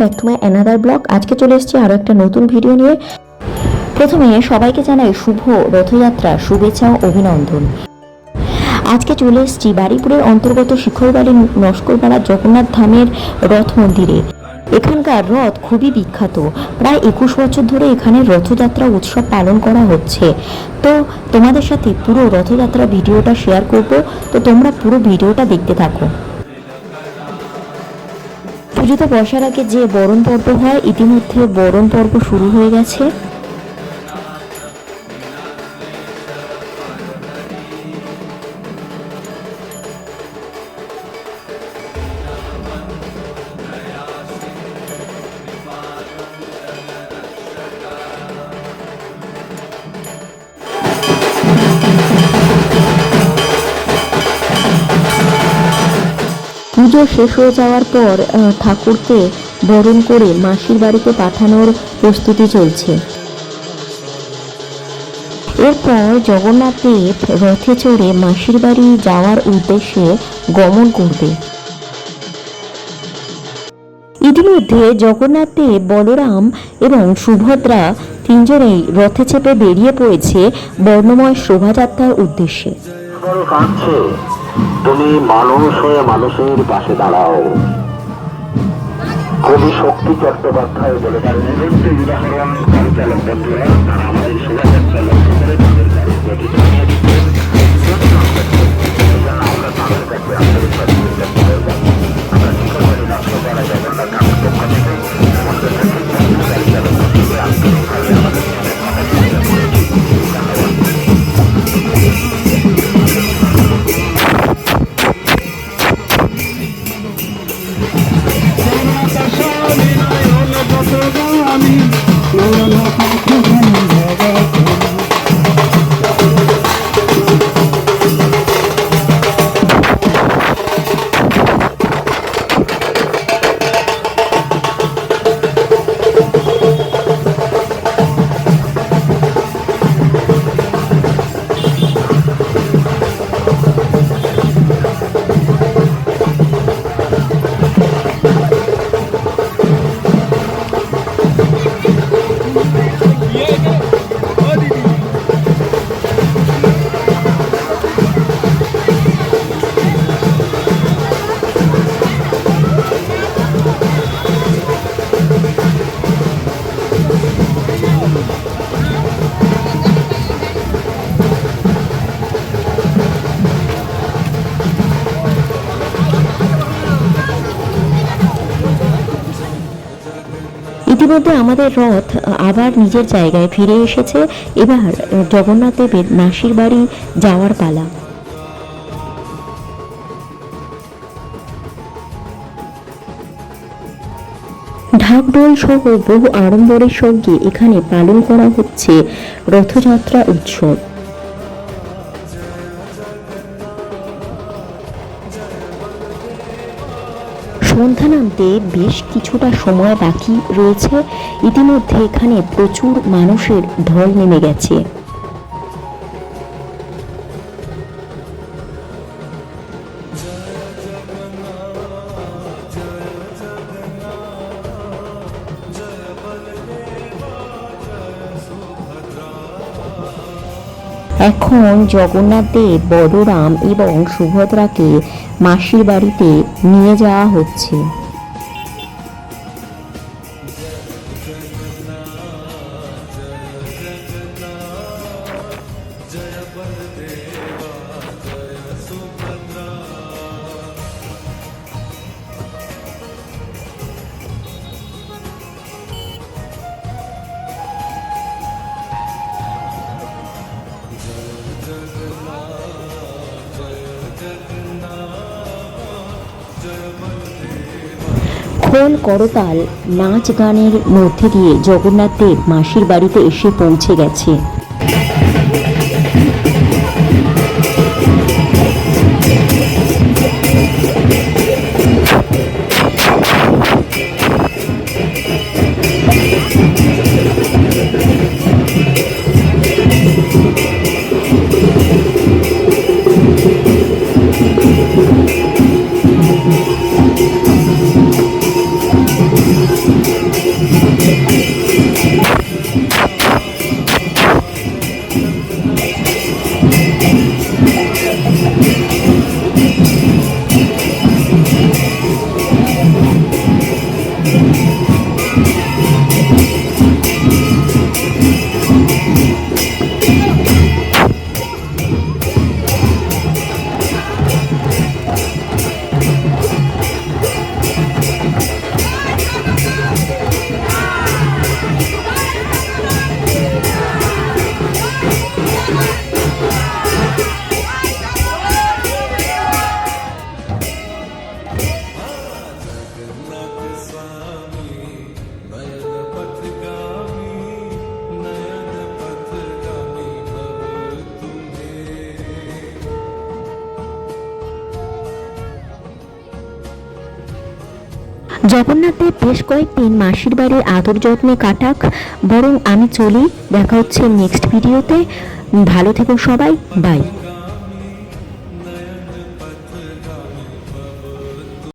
Back to my another blog আজকে চলে এসেছি আরও একটা নতুন ভিডিও নিয়ে। প্রথমে সবাইকে জানাই শুভ রথযাত্রা, শুভেচ্ছা ও অভিনন্দন। আজকে চলে এসেছি বাড়িপুরের অন্তর্গত শিখরবাড়ি নস্করপাড়া জগন্নাথ ধামের রথ মন্দিরে। এখানকার রথ খুবই বিখ্যাত। প্রায় একুশ বছর ধরে এখানে রথযাত্রা উৎসব পালন করা হচ্ছে। তো তোমাদের সাথে পুরো রথযাত্রা ভিডিওটা শেয়ার করব। তো তোমরা পুরো ভিডিওটা দেখতে থাকো। পুজোতে বসার আগে যে বরণ পর্ব হয় ইতিমধ্যে বরণ পর্ব শুরু হয়ে গেছে। শেষ হয়ে যাওয়ার পর ঠাকুরকে বরণ করে মাসির বাড়িতে পাঠানোর প্রস্তুতি চলছে। এরপর জগন্নাথ দেব রথে চড়ে মাসির বাড়ি যাওয়ার উদ্দেশ্যে গমন করবে। ইতিমধ্যে জগন্নাথ দেব, বলরাম এবং সুভদ্রা তিনজনেই রথে চেপে বেরিয়ে পড়েছে বর্ণময় শোভাযাত্রার উদ্দেশ্যে। তুমি মানুষ হয়ে মানুষের পাশে দাঁড়াও। কবি শক্তি চট্টোপাধ্যায় বলে তার উদাহরণ পরিচালক বন্ধুরা আমাদের শোভাযাত্রা লক্ষ্য করে তাদের ইতিমধ্যে আমাদের রথ আবার নিজের জায়গায় ফিরে এসেছে। এবার জগন্নাথ দেবের মাসির বাড়ি যাওয়ার পালা। ঢাকঢোল সহ বহু আড়ম্বরের সঙ্গে এখানে পালন করা হচ্ছে রথযাত্রা উৎসব। সন্ধ্যা নামতে বেশ কিছুটা সময় বাকি রয়েছে। ইতিমধ্যে এখানে প্রচুর মানুষের ঢল নেমে গেছে। এখন জগন্নাথ দেব বড়রাম এবং সুভদ্রাকে মাসির বাড়িতে নিয়ে যাওয়া হচ্ছে। খোল করতাল নাচ গানের মধ্যে দিয়ে জগন্নাথ দেব মাসির বাড়িতে এসে পৌঁছে গেছে। জগন্নাথের বেশ কয়েকদিন মাসির বাড়ির আদর যত্নে কাটাক। বরং আমি চলি, দেখা হচ্ছে নেক্সট ভিডিওতে ভালো থেকো সবাই বাই